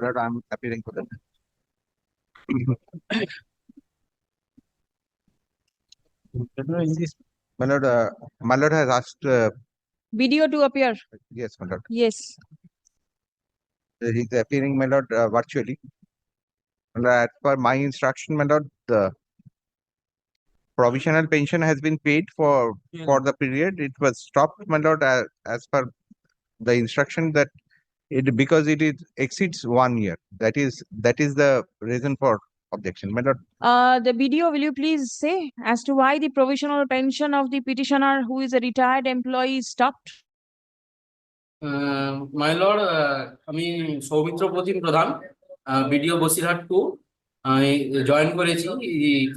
Lord, I'm appearing for them. My lord, uh, my lord has asked, uh, Video to appear. yes, my lord, Yes. Uh, he's appearing, my lord, uh, virtually. My lord, As per my instruction, my lord, the provisional pension has been paid for, for the period. It was stopped, my lord, as, as per the instruction that it, because it is exceeds one year. That is, that is the reason for objection, my lord. Uh, the video, will you please say as to why the provisional pension of the petitioner who is a retired employee is stopped? My lord আমি Soumitra Pratim Pradhan BDO Basirhat two আমি join করেছি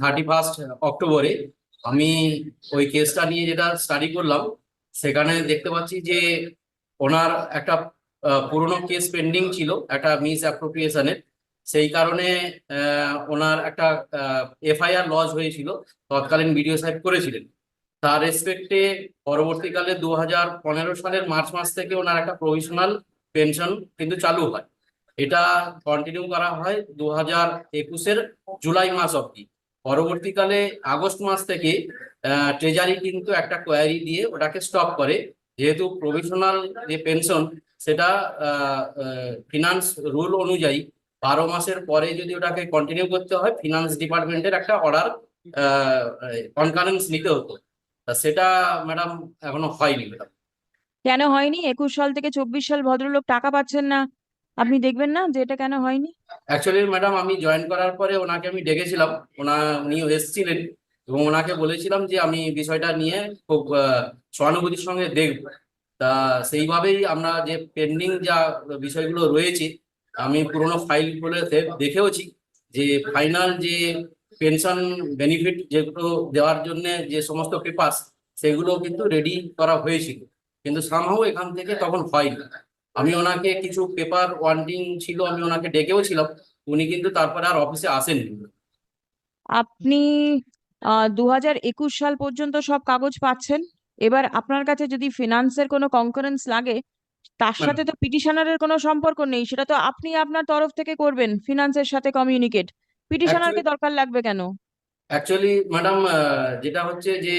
thirty first অক্টোবরে আমি ওই কেসটা নিয়ে যেটা study করলাম সেখানে দেখতে পাচ্ছি যে ওনার একটা পুরনো কেস পেন্ডিং ছিল, একটা মিস অ্যাপ্রোপ্রিয়েশনের সেই কারণে ওনার একটা এফআইআর লজ হয়েছিল, তৎকালীন বিডিও সাহেব করেছিলেন। তার রেসপেক্টে পরবর্তীকালে দু হাজার পনেরো সালের মার্চ মাস থেকে ওনার একটা প্রভিশনাল পেনশন কিন্তু চালু হয়। এটা কন্টিনিউ করা হয় দু হাজার একুশের জুলাই মাস অবধি। পরবর্তীকালে আগস্ট মাস থেকে ট্রেজারি কিন্তু একটা কোয়ারি দিয়ে ওটাকে স্টপ করে। যেহেতু প্রভিশনাল যে পেনশন সেটা ফিনান্স রুল অনুযায়ী বারো মাসের পরে যদি ওটাকে কন্টিনিউ করতে হয় ফিনান্স ডিপার্টমেন্টের একটা অর্ডার কনকারেন্স নিতে হতো। সেটা ম্যাডাম এখনও হয়নি ম্যাডাম কেন হয়নি? একুশ সাল থেকে চব্বিশ সাল ভদ্রলোক টাকা পাচ্ছেন না। আপনি দেখবেন না যে এটা কেন হয়নি? অ্যাকচুয়ালি ম্যাডাম আমি জয়েন করার পরে ওনাকে আমি ডেকেছিলাম। ওনা উনিও এসেছিলেন এবং ওনাকে বলেছিলাম যে আমি বিষয়টা নিয়ে খুব সহানুভূতির সঙ্গে দেখব। তা সেইভাবেই আমরা যে পেন্ডিং যা বিষয়গুলো রয়েছে, আমি পুরোনো ফাইলগুলো দেখেওছি, যে ফাইনাল যে পেনশন বেনিফিট যেগুলো দেওয়ার জন্য যে সমস্ত পেপার সেগুলো কিন্তু রেডি করা হয়েছিল। কিন্তু সামহাও এখান থেকে তখন হয়নি। আমি ওনাকে কিছু পেপার ওয়ান্টিং ছিল, আমি ওনাকে ডেকেও ছিলাম উনি কিন্তু তারপরে আর অফিসে আসেননি। আপনি দু হাজার একুশ সাল পর্যন্ত সব কাগজ পাচ্ছেন? এবার আপনার কাছে যদি ফিনান্সের কোনো কনকারেন্স লাগে তার সাথে তো পিটিশনারের কোনো সম্পর্ক নেই সেটা তো আপনি আপনার তরফ থেকে করবেন ফিনান্সের সাথে কমিউনিকেট পিটিশনারকে দরকার লাগবে কেন? অ্যাকচুয়ালি ম্যাডাম যেটা হচ্ছে যে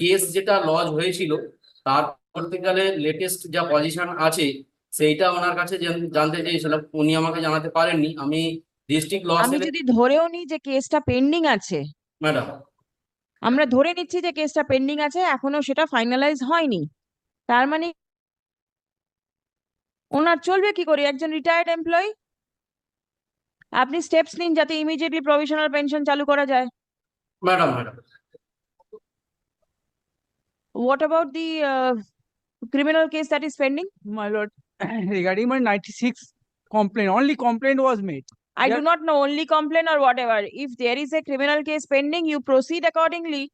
কেস যেটা লজ হয়েছিল তার পরবর্তীকালে লেটেস্ট যা পজিশন আছে সেইটা ওনার কাছে জানতে চেয়েছিলাম উনি আমাকে জানাতে পারেননি। আমি ডিস্ট্রিক্ট ল আমি যদি ধরেও নিই যে কেসটা পেন্ডিং আছে ম্যাডাম আমরা ধরে নিচ্ছি যে কেসটা পেন্ডিং আছে এখনও সেটা ফাইনালাইজ হয়নি। তার মানে ওনার চলবে কি করে? একজন রিটায়ার্ড এমপ্লয়ি আপনি স্টেপস নিন যাতে ইমিডিয়েটলি প্রভিশনাল পেনশন চালু করা যায়। Madam madam. What about the uh, criminal case that is pending? My lord, regarding my ninety-six complaint, only complaint was made. I do not know, only complain or whatever. If there is a criminal case pending, you proceed accordingly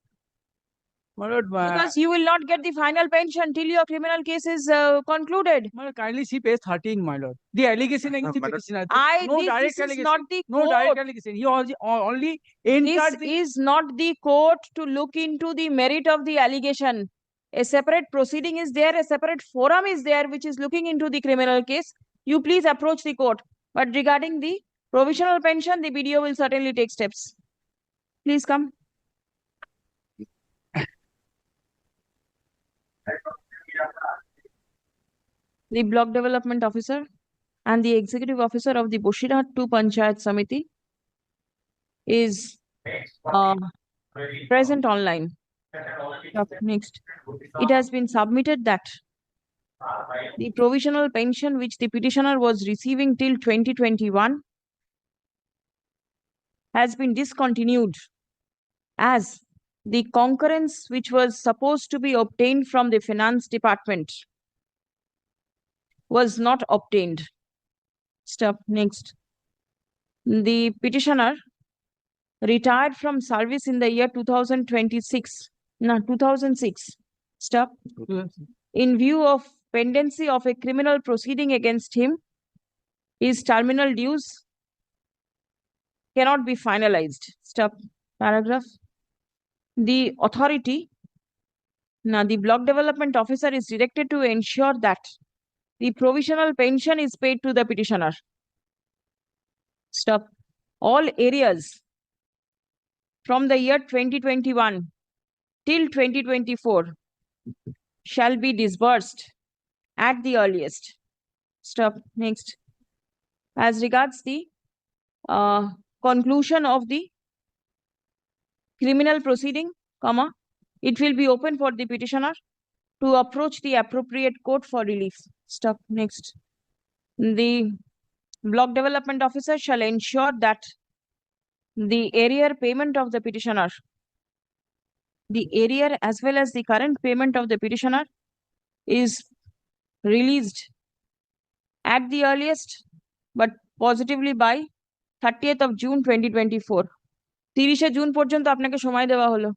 My lord, uh, because you will not get the final pension till your criminal case is uh, concluded. my lord, kindly see page thirteen, my lord. The allegation against the my petitioner. I, No this, direct this is not allegation. the No direct allegation. He was only This the, is not the court to look into the merit of the allegation. A separate proceeding is there, a separate forum is there which is looking into the criminal case. You please approach the court. But regarding the provisional pension, the BDO will certainly take steps. Please come. The block development officer and the executive officer of the Bushirat Two Panchayat Samiti is uh, present online. Next, it has been submitted that the provisional pension which the petitioner was receiving till twenty twenty-one has been discontinued as the concurrence which was supposed to be obtained from the finance department was not obtained. Stop, next. The petitioner retired from service in the year two thousand twenty-six, no, two thousand six. Stop. In view of pendency of a criminal proceeding against him, his terminal dues cannot be finalized. Stop. Paragraph. The authority, now the block development officer is directed to ensure that the provisional pension is paid to the petitioner. Stop. All areas from the year twenty twenty-one till twenty twenty-four shall be disbursed at the earliest. Stop. Next. As regards the uh, conclusion of the criminal proceeding, comma, it will be open for the petitioner to approach the appropriate court for relief. Stop. Next. The block development officer shall ensure that the area payment of the petitioner, the area as well as the current payment of the petitioner is released at the earliest, but positively by thirtieth of June twenty twenty four তিরিশে June পর্যন্ত আপনাকে সময় দেওয়া হলো।